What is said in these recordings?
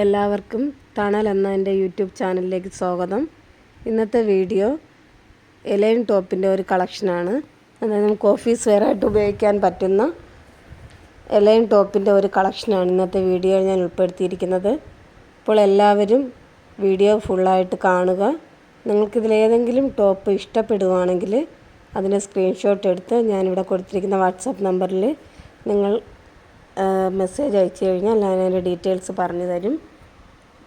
എല്ലാവർക്കും തണൽ എന്ന എന്റെ യൂട്യൂബ് ചാനലിലേക്ക് സ്വാഗതം. ഇന്നത്തെ വീഡിയോ എലൈൻ ടോപ്പിന്റെ ഒരു കളക്ഷനാണ്. അതായത് നമുക്ക് ഓഫീസ് വെയറായിട്ട് ഉപയോഗിക്കാൻ പറ്റുന്ന എലൈൻ ടോപ്പിന്റെ ഒരു കളക്ഷനാണ് ഇന്നത്തെ വീഡിയോ ഞാൻ ഉൾപ്പെടുത്തിയിരിക്കുന്നത്. ഇപ്പോൾ എല്ലാവരും വീഡിയോ ഫുള്ളായിട്ട് കാണുക. നിങ്ങൾക്കിതിലേതെങ്കിലും ടോപ്പ് ഇഷ്ടപ്പെടുകയാണെങ്കിൽ അതിന്റെ സ്ക്രീൻഷോട്ട് എടുത്ത് ഞാനിവിടെ കൊടുത്തിരിക്കുന്ന വാട്സാപ്പ് നമ്പറിൽ നിങ്ങൾ മെസ്സേജ് അയച്ചു കഴിഞ്ഞാൽ ഞാൻ അതിന്റെ ഡീറ്റെയിൽസ് പറഞ്ഞു തരും.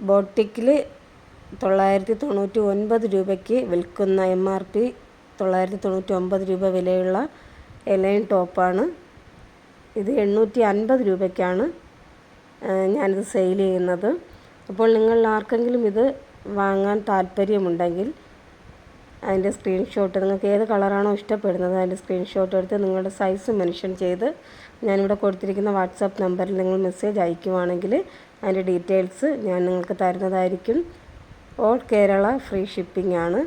ബോട്ടിക്കിൽ തൊള്ളായിരത്തി തൊണ്ണൂറ്റി ഒൻപത് രൂപയ്ക്ക് വിൽക്കുന്ന എം ആർ പി തൊള്ളായിരത്തി തൊണ്ണൂറ്റി ഒൻപത് രൂപ വിലയുള്ള എലൈൻ ടോപ്പാണ്. ഇത് എണ്ണൂറ്റി അൻപത് രൂപയ്ക്കാണ് ഞാനിത് സെയിൽ ചെയ്യുന്നത്. അപ്പോൾ നിങ്ങൾ ആർക്കെങ്കിലും ഇത് വാങ്ങാൻ താല്പര്യമുണ്ടെങ്കിൽ അതിന്റെ സ്ക്രീൻഷോട്ട് നിങ്ങൾക്ക് ഏത് കളറാണോ ഇഷ്ടപ്പെടുന്നത് അതിന്റെ സ്ക്രീൻഷോട്ട് എടുത്ത് നിങ്ങളുടെ സൈസ് മെൻഷൻ ചെയ്ത് ഞാനിവിടെ കൊടുത്തിരിക്കുന്ന വാട്സാപ്പ് നമ്പറിൽ നിങ്ങൾ മെസ്സേജ് അയക്കുവാണെങ്കിൽ അതിന്റെ ഡീറ്റെയിൽസ് ഞാൻ നിങ്ങൾക്ക് തരുന്നതായിരിക്കും. ഓൾ കേരള ഫ്രീ ഷിപ്പിംഗ് ആണ്.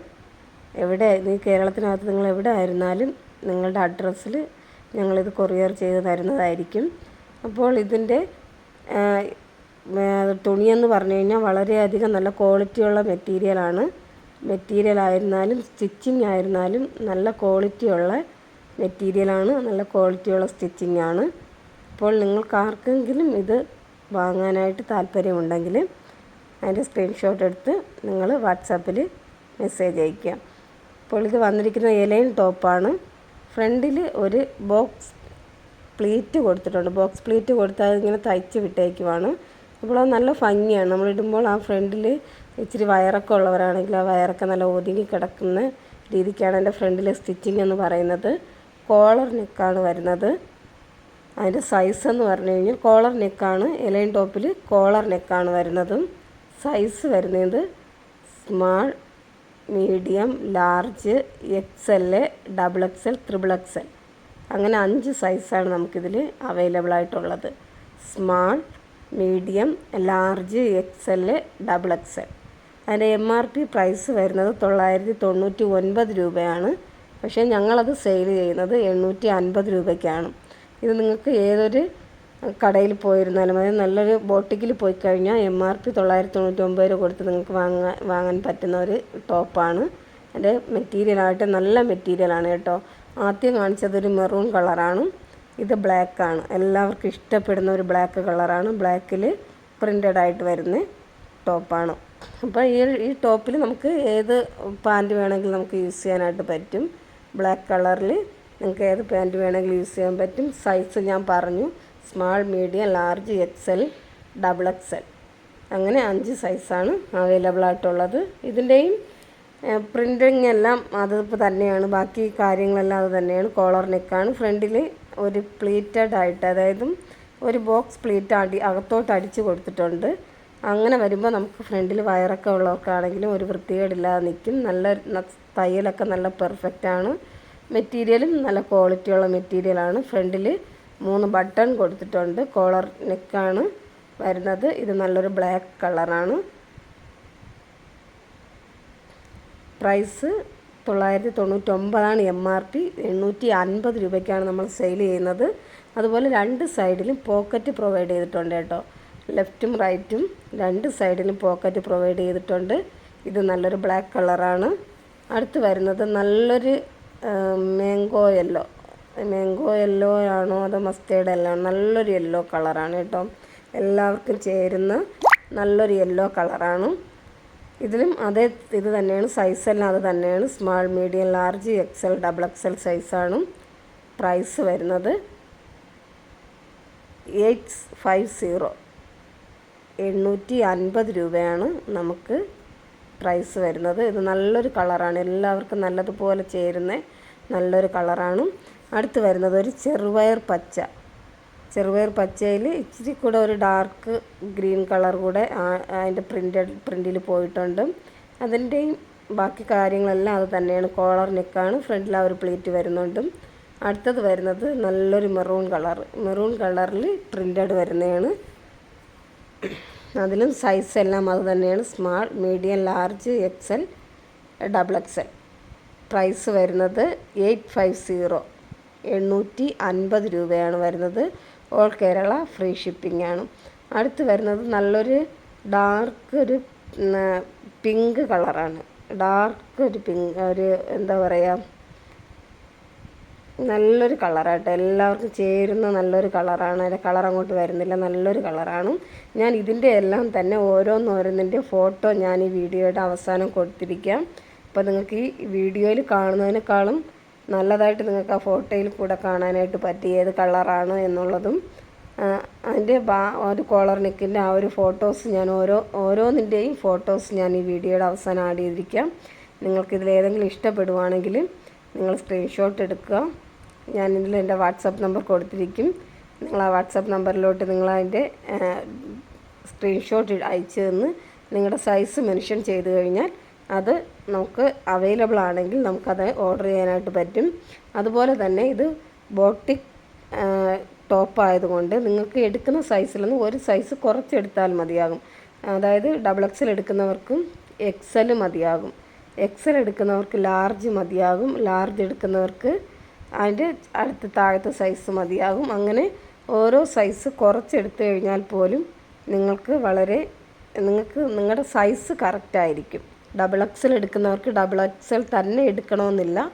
എവിടെ ഈ കേരളത്തിനകത്ത് നിങ്ങൾ എവിടെ ആയിരുന്നാലും നിങ്ങളുടെ അഡ്രസ്സിൽ ഞങ്ങളിത് കൊറിയർ ചെയ്ത് തരുന്നതായിരിക്കും. അപ്പോൾ ഇതിന്റെ തുണിയെന്ന് പറഞ്ഞു കഴിഞ്ഞാൽ വളരെയധികം നല്ല ക്വാളിറ്റിയുള്ള മെറ്റീരിയലാണ്. മെറ്റീരിയൽ ആയിരുന്നാലും സ്റ്റിച്ചിങ് ആയിരുന്നാലും നല്ല ക്വാളിറ്റിയുള്ള മെറ്റീരിയലാണ് നല്ല ക്വാളിറ്റിയുള്ള സ്റ്റിച്ചിങ് ആണ്. അപ്പോൾ നിങ്ങൾക്ക് ആർക്കെങ്കിലും ഇത് വാങ്ങാനായിട്ട് താല്പര്യമുണ്ടെങ്കിൽ അതിന്റെ സ്ക്രീൻഷോട്ട് എടുത്ത് നിങ്ങൾ വാട്സാപ്പിൽ മെസ്സേജ് അയക്കുക അപ്പോൾ ഇത് വന്നിരിക്കുന്ന ഇലയും ടോപ്പാണ് ഫ്രണ്ടിൽ ഒരു ബോക്സ് പ്ലീറ്റ് കൊടുത്തിട്ടുണ്ട്. ബോക്സ് പ്ലീറ്റ് കൊടുത്താൽ ഇങ്ങനെ തയ്ച്ച് വിട്ടേക്കുവാണ്. അപ്പോൾ അത് നല്ല ഭംഗിയാണ്. നമ്മളിടുമ്പോൾ ആ ഫ്രണ്ടിൽ ഇച്ചിരി വയറൊക്കെ ഉള്ളവരാണെങ്കിൽ ആ വയറൊക്കെ നല്ല ഒതുങ്ങി കിടക്കുന്ന രീതിക്കാണ് എന്റെ ഫ്രണ്ടിൽ സ്റ്റിച്ചിങ് എന്ന് പറയുന്നത്. കോളർ നെക്കാണ് വരുന്നത്. അതിന്റെ സൈസ് എന്ന് പറഞ്ഞു കഴിഞ്ഞാൽ കോളർ നെക്കാണ്. എലൈൻ ടോപ്പിൽ കോളർ നെക്കാണ് വരുന്നതും. സൈസ് വരുന്നത് small medium large X L double X L triple X L അങ്ങനെ അഞ്ച് സൈസാണ് നമുക്കിതിൽ അവൈലബിൾ ആയിട്ടുള്ളത്. Small medium large X L double X L അതിന്റെ എം ആർ പി പ്രൈസ് വരുന്നത് തൊള്ളായിരത്തി തൊണ്ണൂറ്റി ഒൻപത് രൂപയാണ്. പക്ഷേ ഞങ്ങളത് സെയിൽ ചെയ്യുന്നത് എണ്ണൂറ്റി അൻപത് രൂപയ്ക്കാണ്. ഇത് നിങ്ങൾക്ക് ഏതൊരു കടയിൽ പോയിരുന്നാലും അതായത് നല്ലൊരു ബോട്ടിക്കിൽ പോയി കഴിഞ്ഞാൽ എം ആർ പി തൊള്ളായിരത്തി തൊണ്ണൂറ്റി ഒമ്പത് രൂപ കൊടുത്ത് നിങ്ങൾക്ക് വാങ്ങാൻ വാങ്ങാൻ പറ്റുന്ന ഒരു ടോപ്പാണ് അതിന്റെ മെറ്റീരിയലായിട്ട് നല്ല മെറ്റീരിയലാണ് കേട്ടോ. ആദ്യം കാണിച്ചത് ഒരു മെറൂൺ കളറാണ് ഇത് ബ്ലാക്കാണ് എല്ലാവർക്കും ഇഷ്ടപ്പെടുന്ന ഒരു ബ്ലാക്ക് കളറാണ് ബ്ലാക്കിൽ പ്രിന്റഡ് ആയിട്ട് വരുന്ന ടോപ്പാണ് അപ്പോൾ ഈ ഈ ടോപ്പിൽ നമുക്ക് ഏത് പാന്റ് വേണമെങ്കിലും നമുക്ക് യൂസ് ചെയ്യാനായിട്ട് പറ്റും. ബ്ലാക്ക് കളറിൽ നിങ്ങൾക്ക് ഏത് പാന്റ് വേണമെങ്കിലും യൂസ് ചെയ്യാൻ പറ്റും. സൈസ് ഞാൻ പറഞ്ഞു. Small medium large X L double X L അങ്ങനെ അഞ്ച് സൈസാണ് അവൈലബിൾ ആയിട്ടുള്ളത്. ഇതിന്റെയും പ്രിന്റിങ് എല്ലാം അത് തന്നെയാണ്. ബാക്കി കാര്യങ്ങളെല്ലാം അത് തന്നെയാണ്. കോളർ നെക്കാണ്. ഫ്രണ്ടിൽ ഒരു പ്ലീറ്റഡ് ആയിട്ട് അതായത് ഒരു ബോക്സ് പ്ലീറ്റ് അടി അകത്തോട്ട് അടിച്ച് കൊടുത്തിട്ടുണ്ട്. അങ്ങനെ വരുമ്പോൾ നമുക്ക് ഫ്രണ്ടിൽ വയറൊക്കെ ഉള്ളവർക്കാണെങ്കിലും ഒരു വൃത്തികേടില്ലാതെ നിൽക്കും നല്ല തയ്യലൊക്കെ നല്ല പെർഫെക്റ്റ് ആണ്. മെറ്റീരിയലും നല്ല ക്വാളിറ്റിയുള്ള മെറ്റീരിയലാണ് ഫ്രണ്ടിൽ മൂന്ന് ബട്ടൺ കൊടുത്തിട്ടുണ്ട്. കോളർ നെക്കാണ് വരുന്നത്. ഇത് നല്ലൊരു ബ്ലാക്ക് കളറാണ് പ്രൈസ് തൊള്ളായിരത്തി തൊണ്ണൂറ്റൊമ്പതാണ് എം ആർ പി എണ്ണൂറ്റി അൻപത് രൂപയ്ക്കാണ് നമ്മൾ സെയിൽ ചെയ്യുന്നത്. അതുപോലെ രണ്ട് സൈഡിലും പോക്കറ്റ് പ്രൊവൈഡ് ചെയ്തിട്ടുണ്ട് കേട്ടോ. ലെഫ്റ്റും റൈറ്റും രണ്ട് സൈഡിലും പോക്കറ്റ് പ്രൊവൈഡ് ചെയ്തിട്ടുണ്ട്. ഇത് നല്ലൊരു ബ്ലാക്ക് കളറാണ്. അടുത്ത് വരുന്നത് നല്ലൊരു മാംഗോ യെല്ലോ. മാംഗോ യെല്ലോ ആണോ അതോ മസ്റ്റേർഡ് യെല്ലോ നല്ലൊരു യെല്ലോ കളറാണ് കേട്ടോ. എല്ലാവർക്കും ചേരുന്ന നല്ലൊരു യെല്ലോ കളറാണ്. ഇതിലും അതേ ഇത് തന്നെയാണ് സൈസെല്ലാം അത് തന്നെയാണ്. Small medium large XL double XL സൈസാണ് പ്രൈസ് വരുന്നത്. എയ്റ്റ് ഫൈവ് സീറോ എണ്ണൂറ്റി അൻപത് രൂപയാണ് നമുക്ക് പ്രൈസ് വരുന്നത്. ഇത് നല്ലൊരു കളറാണ് എല്ലാവർക്കും നല്ലതുപോലെ ചേരുന്ന നല്ലൊരു കളറാണ് അടുത്ത് വരുന്നത് ഒരു ചെറുവയർ പച്ച. ചെറുവയർ പച്ചയിൽ ഇച്ചിരി കൂടെ ഒരു ഡാർക്ക് ഗ്രീൻ കളർ കൂടെ അതിന്റെ പ്രിന്റഡ് പ്രിന്റിൽ പോയിട്ടുണ്ട്. അതിന്റെയും ബാക്കി കാര്യങ്ങളെല്ലാം അത് തന്നെയാണ്. കോളർ നെക്കാണ് ഫ്രണ്ടിൽ ആ ഒരു പ്ലേറ്റ് വരുന്നുണ്ട്. അടുത്തത് വരുന്നത് നല്ലൊരു മെറൂൺ കളർ മെറൂൺ കളറിൽ പ്രിന്റഡ് വരുന്നതാണ്. അതിലും സൈസ് എല്ലാം അത് തന്നെയാണ്. Small medium large XL double XL price വരുന്നത് എയ്റ്റ് ഫൈവ് സീറോ എണ്ണൂറ്റി അൻപത് രൂപയാണ് വരുന്നത്. ഓൾ കേരള ഫ്രീ ഷിപ്പിംഗ് ആണ്. അടുത്ത് വരുന്നത് നല്ലൊരു ഡാർക്ക് ഒരു പിങ്ക് കളറാണ് ഡാർക്ക് ഒരു പിങ്ക് ഒരു എന്താ പറയുക നല്ലൊരു കളറാട്ടോ. എല്ലാവർക്കും ചേരുന്ന നല്ലൊരു കളറാണ്. അതിന്റെ കളർ അങ്ങോട്ട് വരുന്നില്ല. നല്ലൊരു കളറാണ്. ഞാൻ ഇതിന്റെ എല്ലാം തന്നെ ഓരോന്നോരോന്നിന്റെ ഫോട്ടോ ഞാൻ ഈ വീഡിയോയുടെ അവസാനം കൊടുത്തിരിക്കാം. അപ്പോൾ നിങ്ങൾക്ക് ഈ വീഡിയോയിൽ കാണുന്നതിനേക്കാളും നല്ലതായിട്ട് നിങ്ങൾക്ക് ആ ഫോട്ടോയിൽ കൂടെ കാണാനായിട്ട് പറ്റി ഏത് കളറാണ് എന്നുള്ളതും അതിന്റെ ബാ ഒരു കോളർ നെക്കിന്റെ ആ ഒരു ഫോട്ടോസ് ഞാൻ ഓരോ ഓരോന്നിന്റെയും ഫോട്ടോസ് ഞാൻ ഈ വീഡിയോയുടെ അവസാനം ആഡ് ചെയ്തിരിക്കാം. നിങ്ങൾക്കിതിൽ ഏതെങ്കിലും ഇഷ്ടപ്പെടുവാണെങ്കിൽ നിങ്ങൾ സ്ക്രീൻഷോട്ട് എടുക്കുക. ഞാൻ ഇതിൽ എന്റെ വാട്സപ്പ് നമ്പർ കൊടുത്തിരിക്കും. നിങ്ങൾ ആ വാട്സപ്പ് നമ്പറിലോട്ട് നിങ്ങൾ അതിന്റെ സ്ക്രീൻഷോട്ട് അയച്ചു തന്ന് നിങ്ങളുടെ സൈസ് മെൻഷൻ ചെയ്ത് കഴിഞ്ഞാൽ അത് നമുക്ക് അവൈലബിൾ ആണെങ്കിൽ നമുക്കത് ഓർഡർ ചെയ്യാനായിട്ട് പറ്റും. അതുപോലെ തന്നെ ഇത് ബോട്ടിക് ടോപ്പ് ആയതുകൊണ്ട് നിങ്ങൾക്ക് എടുക്കുന്ന സൈസിൽ നിന്ന് ഒരു സൈസ് കുറച്ചെടുത്താൽ മതിയാകും. അതായത് ഡബിൾ എക്സൽ എടുക്കുന്നവർക്കും എക്സൽ മതിയാകും. എക്സൽ എടുക്കുന്നവർക്ക് ലാർജ് മതിയാകും. ലാർജ് എടുക്കുന്നവർക്ക് അതിന്റെ അടുത്ത താഴത്തെ സൈസ് മതിയാകും. അങ്ങനെ ഓരോ സൈസ് കുറച്ചെടുത്തു കഴിഞ്ഞാൽ പോലും നിങ്ങൾക്ക് വളരെ നിങ്ങൾക്ക് നിങ്ങളുടെ സൈസ് കറക്റ്റായിരിക്കും ഡബിൾ എക്സൽ എടുക്കുന്നവർക്ക് ഡബിൾ എക്സൽ തന്നെ എടുക്കണമെന്നില്ല.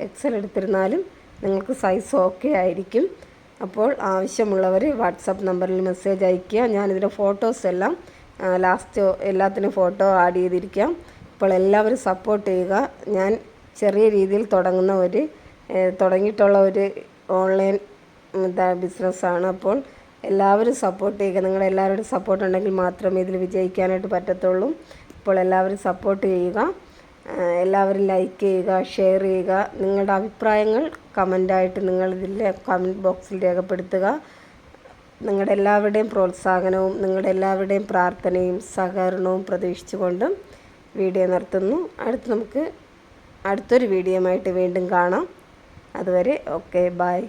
എക്സൽ എടുത്തിരുന്നാലും നിങ്ങൾക്ക് സൈസ് ഓക്കെ ആയിരിക്കും. അപ്പോൾ ആവശ്യമുള്ളവർ വാട്സപ്പ് നമ്പറിൽ മെസ്സേജ് അയയ്ക്കുക. ഞാനിതിന്റെ ഫോട്ടോസ് എല്ലാം ലാസ്റ്റ് എല്ലാത്തിനും ഫോട്ടോ ആഡ് ചെയ്തിരിക്കാം. അപ്പോൾ എല്ലാവരും സപ്പോർട്ട് ചെയ്യുക. ഞാൻ ചെറിയ രീതിയിൽ തുടങ്ങുന്ന ഒരു തുടങ്ങിയിട്ടുള്ള ഒരു ഓൺലൈൻ ബിസിനസ്സാണ്. അപ്പോൾ എല്ലാവരും സപ്പോർട്ട് ചെയ്യുക. നിങ്ങളുടെ എല്ലാവരുടെയും സപ്പോർട്ട് ഉണ്ടെങ്കിൽ മാത്രമേ ഇതിൽ വിജയിക്കാനായിട്ട് പറ്റത്തുള്ളൂ. അപ്പോൾ എല്ലാവരും സപ്പോർട്ട് ചെയ്യുക. എല്ലാവരും ലൈക്ക് ചെയ്യുക ഷെയർ ചെയ്യുക. നിങ്ങളുടെ അഭിപ്രായങ്ങൾ കമന്റായിട്ട് നിങ്ങൾ ഇതിൽ കമന്റ് ബോക്സിൽ രേഖപ്പെടുത്തുക. നിങ്ങളുടെ എല്ലാവരുടെയും പ്രോത്സാഹനവും നിങ്ങളുടെ എല്ലാവരുടെയും പ്രാർത്ഥനയും സഹകരണവും പ്രതീക്ഷിച്ചുകൊണ്ട് വീഡിയോ നിർത്തുന്നു. അടുത്ത് നമുക്ക് അടുത്തൊരു വീഡിയോയുമായിട്ട് വീണ്ടും കാണാം. അതുവരെ ഓക്കെ ബായ്